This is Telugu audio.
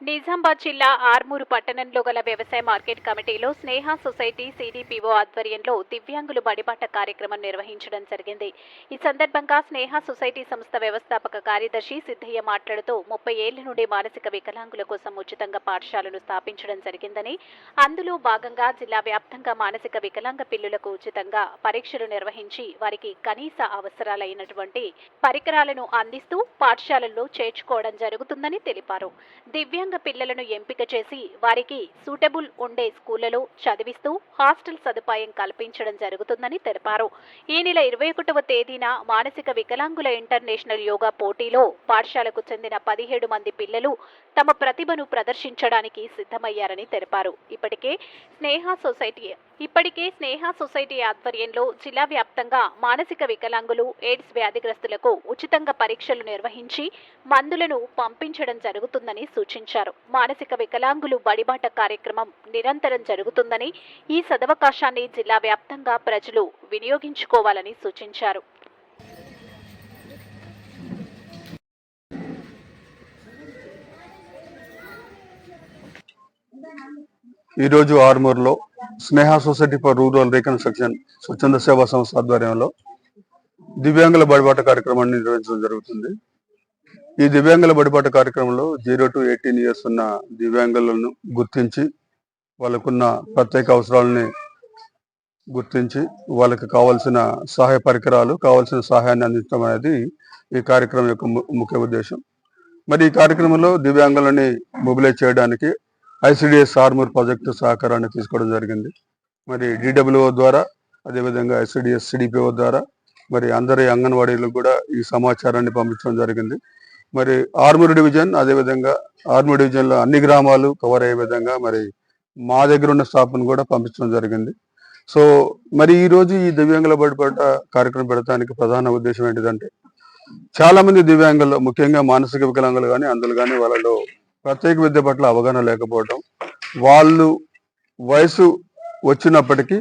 నిజామాబాద్ జిల్లా ఆర్మూరు పట్టణంలో గల వ్యవసాయ మార్కెట్ కమిటీలో స్నేహ సొసైటీ సిడిపిఓ ఆధ్వర్యంలో దివ్యాంగులు బడిబాట కార్యక్రమం నిర్వహించడం జరిగింది. ఈ సందర్భంగా స్నేహ సొసైటీ సంస్థ వ్యవస్థాపక కార్యదర్శి సిద్ధయ్య మాట్లాడుతూ ముప్పై ఏళ్ళ నుండి మానసిక వికలాంగుల కోసం ఉచితంగా పాఠశాలను స్థాపించడం జరిగిందని అందులో భాగంగా జిల్లా వ్యాప్తంగా మానసిక వికలాంగ పిల్లులకు ఉచితంగా పరీక్షలు నిర్వహించి వారికి కనీస అవసరాలైనటువంటి పరికరాలను అందిస్తూ పాఠశాలల్లో చేర్చుకోవడం జరుగుతుందని తెలిపారు. దివ్యాంగ పిల్లలను ఎంపిక చేసి వారికి సూటబుల్ ఉండే స్కూళ్ళలో చదివిస్తూ హాస్టల్ సదుపాయం కల్పించడం జరుగుతుందని తెలిపారు. ఈ నెల ఇరవై ఒకటవ తేదీన మానసిక వికలాంగుల ఇంటర్నేషనల్ యోగా పోటీలో పాఠశాలకు చెందిన పదిహేడు మంది పిల్లలు తమ ప్రతిభను ప్రదర్శించడానికి సిద్ధమయ్యారని తెలిపారు. ఇప్పటికే స్నేహ సొసైటీ ఇప్పటికే స్నేహ సొసైటీ ఆధ్వర్యంలో జిల్లా వ్యాప్తంగా మానసిక వికలాంగులు ఎయిడ్స్ వ్యాధిగ్రస్తులకు ఉచితంగా పరీక్షలు నిర్వహించి మందులను పంపించడం జరుగుతుందని సూచించారు. మానసిక వికలాంగులు బడిబాట కార్యక్రమం నిరంతరం జరుగుతుందని ఈ సదవకాశాన్ని జిల్లా వ్యాప్తంగా ప్రజలు వినియోగించుకోవాలని సూచించారు. ఈరోజు ఆర్మూర్లో Sneha society for rural reconstruction స్వచ్ఛంద సేవా సంస్థ ఆధ్వర్యంలో దివ్యాంగుల బడిబాట కార్యక్రమాన్ని నిర్వహించడం జరుగుతుంది. ఈ దివ్యాంగుల బడిబాట కార్యక్రమంలో జీరో టు ఎయిటీన్ ఇయర్స్ ఉన్న దివ్యాంగులను గుర్తించి వాళ్ళకున్న ప్రత్యేక అవసరాలని గుర్తించి వాళ్ళకి కావాల్సిన సహాయ పరికరాలు కావాల్సిన సహాయాన్ని అందించడం అనేది ఈ కార్యక్రమం యొక్క ము- ముఖ్య ఉద్దేశం. మరి ఈ కార్యక్రమంలో దివ్యాంగులని మొబిలైజ్ చేయడానికి ఐసిడిఎస్ ఆర్మూర్ ప్రాజెక్టు సహకారాన్ని తీసుకోవడం జరిగింది. మరి డిడబ్ల్యూఓ ద్వారా అదేవిధంగా ఐసిడిఎస్ సిడిపిఓ ద్వారా మరి అందరి అంగన్వాడీలకు కూడా ఈ సమాచారాన్ని పంపించడం జరిగింది. మరి ఆర్మూర్ డివిజన్ అదేవిధంగా ఆర్మూర్ డివిజన్లో అన్ని గ్రామాలు కవర్ అయ్యే విధంగా మరి మా దగ్గర ఉన్న స్టాఫ్ను కూడా పంపించడం జరిగింది. సో మరి ఈరోజు ఈ దివ్యాంగుల బడిపడ్డ కార్యక్రమం పెడతానికి ప్రధాన ఉద్దేశం ఏంటిదంటే చాలా మంది దివ్యాంగులు ముఖ్యంగా మానసిక వికలాంగులు కానీ అందులో కానీ వాళ్ళలో ప్రత్యేక విద్య పట్ల అవగాహన లేకపోవడం వాళ్ళు వయసు వచ్చినప్పటికీ